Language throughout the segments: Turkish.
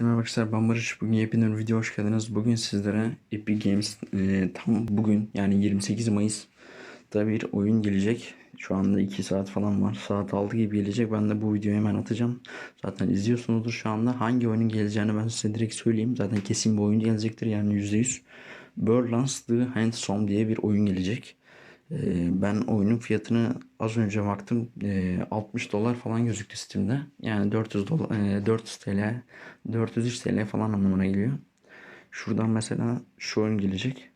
Merhaba arkadaşlar ben Barış. Bugün yepyeni bir video hoş geldiniz. Bugün sizlere Epic Games e, tam bugün yani 28 Mayıs'ta bir oyun gelecek. Şu anda 2 saat falan var. Saat 6 gibi gelecek. Ben de bu videoyu hemen atacağım. Zaten izliyorsunuzdur şu anda. Hangi oyunun geleceğini ben size direkt söyleyeyim. Zaten kesin bir oyun gelecektir yani %100. Borderlands The Handsome diye bir oyun gelecek. Ee, Ben oyunun fiyatını az önce baktım Ee, 60 dolar falan gözüktü Steam'de. Yani 400 dolar, e, 400 TL, 403 TL falan anlamına geliyor. Şuradan mesela şu oyun gelecek.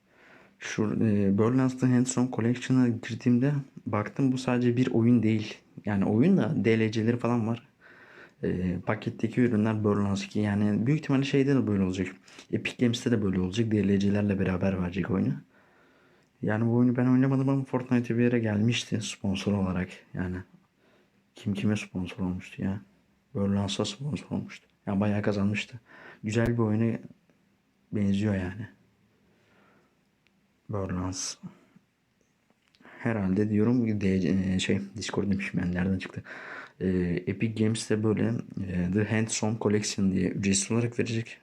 Şu e, Borderlands The Handsome Collection'a girdiğimde baktım bu sadece bir oyun değil. Yani oyun da DLC'leri falan var. E, paketteki ürünler Borderlands 2 yani büyük ihtimalle şeyde de böyle olacak. Epic Games'te de böyle olacak. DLC'lerle beraber verecek oyunu. Yani bu oyunu ben oynamadım ama Fortnite bir yere gelmişti sponsor olarak. Yani kim kime sponsor olmuştu ya? Borderlands'a sponsor olmuştu. Yani bayağı kazanmıştı. Güzel bir oyuna benziyor yani. Borderlands. Herhalde diyorum DC, e, şey Discord demişim ben nereden çıktı. Ee, Epic Games'te böyle e, The Handsome Collection diye ücretsiz olarak verecek.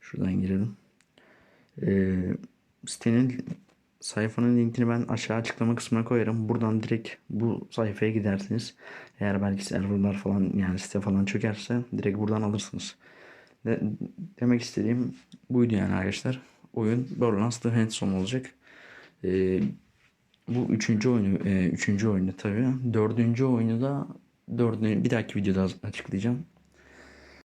Şuradan girelim. Ee, sitenin sayfanın linkini ben aşağı açıklama kısmına koyarım. Buradan direkt bu sayfaya gidersiniz. Eğer belki serverlar falan yani site falan çökerse direkt buradan alırsınız. De, demek istediğim buydu yani arkadaşlar. Oyun Borderlands The Handsome olacak. Ee, bu üçüncü oyunu, e, üçüncü oyunu tabii. Dördüncü oyunu da dördüncü, bir dahaki videoda açıklayacağım.